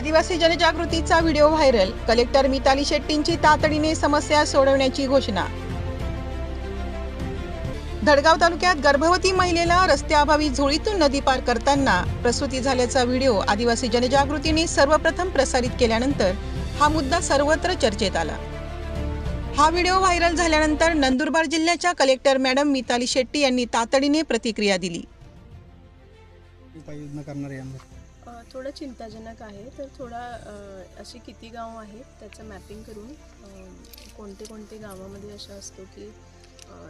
आदिवासी जनजागृतीचा video viral. Collector Mitali शेट्टींची तातडीने समस्या सोडवण्याची घोषणा. धडगाव तालुक्यात गर्भवती महिलेला रस्त्याअभावी झोळीतून नदी पार करताना प्रसूती झाल्याचा व्हिडिओ आदिवासी जनजागृतीने सर्वप्रथम प्रसारित केल्यानंतर हा मुद्दा सर्वत्र चर्चेत आला. हा व्हिडिओ व्हायरल झाल्यानंतर नंदुरबार जिल्ह्याच्या कलेक्टर मॅडम मिताली शेट्टी यांनी तातडीने प्रतिक्रिया दिली. थोडं चिंताजनक आहे. तर थोडा असे अशी किती गाव आहेत त्याचं मॅपिंग करून कोणते कोणते गावामध्ये असं असतो की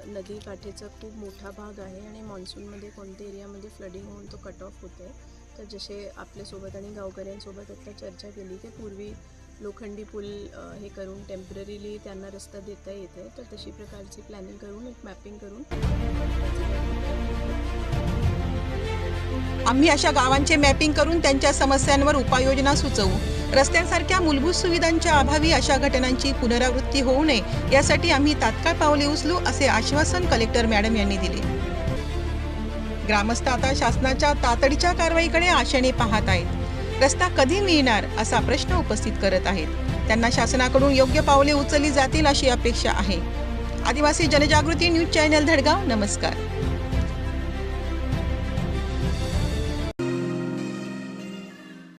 नदी काठेचा खूप मोठा भाग आहे आणि मान्सूनमध्ये कोणत्या एरियामध्ये फ्लडिंग होऊन तो कट ऑफ होते तर जसे आपल्यासोबत आणि गावकऱ्यांसोबत आता चर्चा केली की पूर्वी लोखंडी पूल हे करून टेम्पररीली त्यांना रस्ता देता येते तर तशी प्रकारची प्लॅनिंग करून एक मॅपिंग करून आम्ही अशा गावांचे मॅपिंग करून त्यांच्या समस्यांवर उपाययोजना सुचवू. रस्त्यांसारख्या मूलभूत सुविधांच्या अभावी अशा घटनांची पुनरावृत्ती होऊ नये यासाठी आम्ही तात्काळ पावले उचलू असे आश्वासन कलेक्टर मॅडम यांनी दिले. ग्रामस्थ आता शासनाच्या तातडीच्या कारवाईकडे आशेने पाहत आहेत. रस्ता कधी मिळणार असा प्रश्न उपस्थित करत आहेत. त्यांना शासनाकडून योग्य पावले उचलली जातील अशी अपेक्षा आहे. आदिवासी जनजागृती न्यूज चॅनल धडगाव नमस्कार.